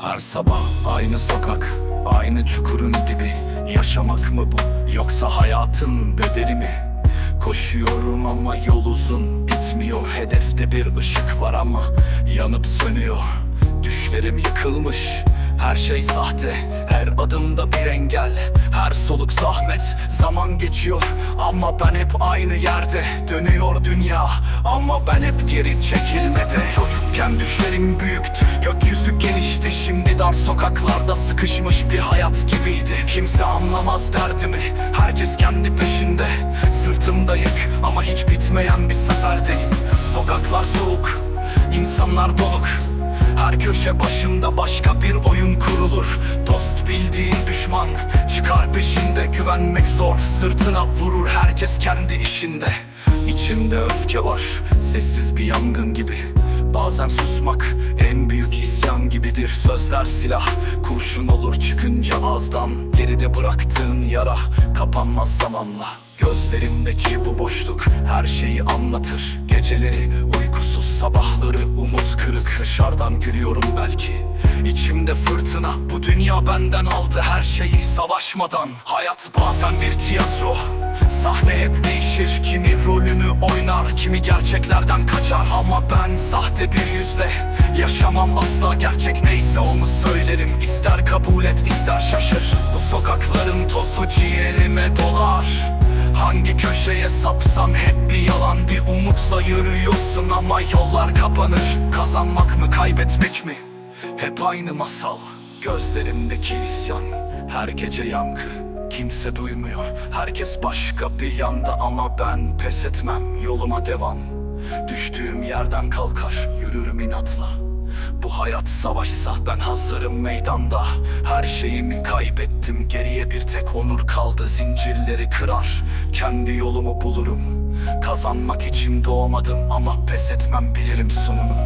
Her sabah aynı sokak, aynı çukurun dibi. Yaşamak mı bu yoksa hayatın bedeli mi? Koşuyorum ama yol uzun bitmiyor. Hedefte bir ışık var ama yanıp sönüyor. Düşlerim yıkılmış her şey sahte Her adımda bir engel. Her soluk zahmet Zaman geçiyor. Ama ben hep aynı yerde. Dönüyor dünya ama ben hep geri çekilmedi Çocukken düşlerim büyüktü Gökyüzü genişti. Şimdi dar sokaklarda sıkışmış bir hayat gibiydi. Kimse anlamaz derdimi Herkes kendi peşinde. Sırtımda yük ama hiç bitmeyen bir seferdeyim Sokaklar soğuk İnsanlar donuk her köşe başında başka bir oyun kurulur. Dost bildiğin düşman Çıkar peşinde. Güvenmek zor Sırtına vurur herkes kendi işinde. İçimde öfke var Sessiz bir yangın gibi. Bazen susmak en büyük isyan gibidir. Sözler silah kurşun olur çıkınca ağızdan Geride bıraktığın yara kapanmaz zamanla. Gözlerimdeki bu boşluk her şeyi anlatır. Geceleri uykusuz Dışarıdan gülüyorum belki. İçimde fırtına bu dünya benden aldı her şeyi savaşmadan. Hayat bazen bir tiyatro Sahne hep değişir. Kimi rolünü oynar Kimi gerçeklerden kaçar. Ama ben sahte bir yüzle Yaşamam asla gerçek. Neyse onu söylerim İster kabul et ister şaşır. Bu sokakların tozu ciğerime dolar. Hangi köşeye sapsam hep bir yalan Bir umutla yürüyorsun ama yollar kapanır. Kazanmak mı kaybetmek mi? Hep aynı masal. Gözlerimdeki isyan Her gece yankı. Kimse duymuyor Herkes başka bir yanda Ama ben pes etmem Yoluma devam. Düştüğüm yerden kalkar Yürürüm inatla bu hayat savaşsa ben hazırım meydanda. Her şeyimi kaybettim. Geriye bir tek onur kaldı. Zincirleri kırar. Kendi yolumu bulurum. Kazanmak için doğmadım ama pes etmem. Bilirim sonunu